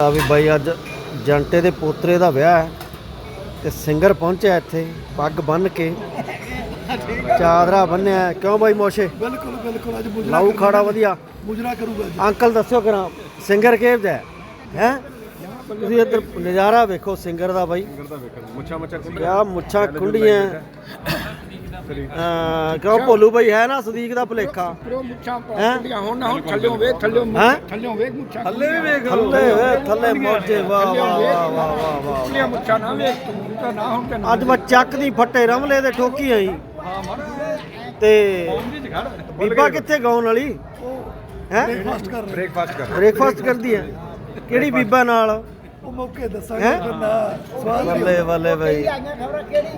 ਆ ਵੀ ਬਾਈ ਅੱਜ ਜੰਟੇ ਦੇ ਪੋਤਰੇ ਦਾ ਵਿਆਹ ਹੈ ਤੇ ਸਿੰਗਰ ਪਹੁੰਚਿਆ ਇੱਥੇ ਪੱਗ ਬੰਨ ਕੇ। ਚਾਦਰਾ ਬੰਨਿਆ। ਕਿਉਂ ਬਾਈ ਮੋਸ਼ੇ? ਬਿਲਕੁਲ ਬਿਲਕੁਲ ਅੱਜ ਮੁਜਰਾ ਲਾਊ ਖਾੜਾ ਵਧੀਆ। ਮੁਜਰਾ ਕਰੂਗਾ ਜੀ। ਅੰਕਲ ਦੱਸਿਓ ਕਰਾਂ ਸਿੰਗਰ ਕਿਹੋ ਜਿਹਾ ਹੈ? ਤੁਸੀਂ ਇੱਧਰ ਨਜ਼ਾਰਾ ਵੇਖੋ ਸਿੰਗਰ ਦਾ ਬਾਈ। ਮੁੱਛਾਂ ਮੱਛਾਂ ਕਿਆ ਮੁੱਛਾਂ ਕੁੰਡੀਆਂ ਅਹ ਕਿਉਂ ਭੋਲੂ ਬਾਈ ਹੈ ਨਾ ਸਦੀਕ ਦਾ ਭੁਲੇਖਾ? ਪ੍ਰੋ ਮੁੱਛਾਂ ਹੈਂ? ਪਾਉਂਦੀਆਂ ਹੁਣ ਨਾ ਹੁਣ ਥੱਲਿਓਂ ਵੇਖ ਥੱਲਿਓਂ ਹੈਂ? ਥੱਲਿਓਂ ਵੇਖ ਮੁੱਛਾਂ। ਥੱਲੇ ਵੀ ਵੇਖ। ਥੱਲੇ ਵੇ ਥੱਲੇ ਮੋਜੇ ਵਾਹ ਵਾਹ ਵਾਹ ਵਾਹ ਵਾਹ ਵਾਹ ਕੁੰਡੀਆਂ ਮੁੱਛਾਂ ਨਾ ਵੇਖ ਤੂੰ ਤਾਂ ਨਾ ਹੁਣ ਤੇ ਨਾ ਅੱਜ ਮੈਂ ਚੱਕ ਦੀ ਫੱਟੇ ਰਮਲੇ ਦੇ ਠੋਕੀ ਆਈ ਤੇ ਬੀਬਾ ਕਿੱਥੇ ਗਾਉਣ ਵਾਲੀ? ਹੈ? ਕਰ ਬ੍ਰੇਕਫਾਸਟ ਕਰ ਬ੍ਰੇਕਫਾਸਟ ਕਰਦੀ ਹੈ। ਕਿਹੜੀ ਬੀਬਾ ਨਾਲ? ਉਹ ਮੌਕੇ ਦੱਸਾਂਗੇ ਹੈਂ? ਨਾ ਸਵਾਲ ਬੱਲੇ ਬੱਲੇ ਬਈ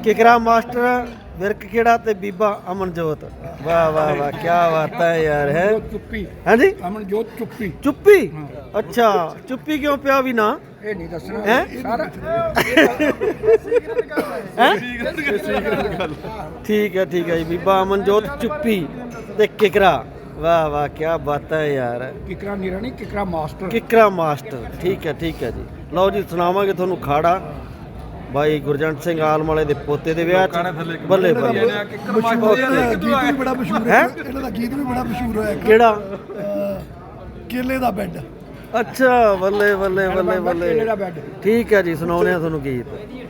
ਕਿਕਰਾ ਮਾਸਟਰ ਵਿਰਕ ਕਿਹੜਾ ਤੇ ਬੀਬਾ ਅਮਨਜੋਤ। ਵਾਹ ਵਾਹ ਵਾਹ ਕੀ ਬਾਤ ਹੈ ਯਾਰ ਹੈ? ਚੁੱਪੀ। ਹਾਂਜੀ? ਅਮਨ ਜੋਤ ਚੁੱਪੀ? ਚੁੱਪੀ ਅੱਛਾ ਚੁੱਪੀ ਕਿਉਂ ਪਿਆ ਵੀ ਨਾ? ਇਹ ਨਹੀਂ ਦੱਸਣਾ। ਹੈਂ? ਸਾਰਾ ਹੈ? ਠੀਕ ਹੈ ਠੀਕ ਹੈ ਜੀ ਬੀਬਾ ਅਮਨਜੋਤ ਚੁੱਪੀ ਤੇ ਕਿਕਰਾ। ਵਾਹ ਵਾਹ ਕੀ ਬਾਤ ਹੈ ਯਾਰ। ਕਿਕਰਾ ਨੀਰਾ ਨਹੀਂ ਕਿਕਰਾ ਮਾਸਟਰ। ਕਿਕਰਾ ਮਾਸਟਰ ਠੀਕ ਹੈ ਠੀਕ ਹੈ ਜੀ। ਲਓ ਜੀ ਸੁਣਾਵਾਂਗੇ ਤੁਹਾਨੂੰ ਖਾੜਾ ਬਾਈ ਗੁਰਜੰਟ ਸਿੰਘ ਆਲਮ ਵਾਲੇ ਦੇ ਪੋਤੇ ਦੇ ਵਿਆਹ ਚ ਬੱਲੇ ਬੱਲੇ। ਨੇ ਕਿੱਕਰ ਮਾਸਟਰ ਇਹਦਾ ਗੀਤ ਵੀ ਬੜਾ ਮਸ਼ਹੂਰ ਹੈਂ? ਹੈ ਇਹਨਾਂ ਦਾ ਗੀਤ ਵੀ ਬੜਾ ਮਸ਼ਹੂਰ ਹੋਇਆ ਇੱਕ। ਕਿਹੜਾ? ਅਹ, ਕੇਲੇ ਦਾ ਬੈੱਡ। ਅੱਛਾ ਬੱਲੇ ਬੱਲੇ ਬੱਲੇ ਬੱਲੇ। ਠੀਕ ਹੈ ਜੀ ਸੁਣਾਉਂਦੇ ਆ ਤੁਹਾਨੂੰ ਗੀਤ।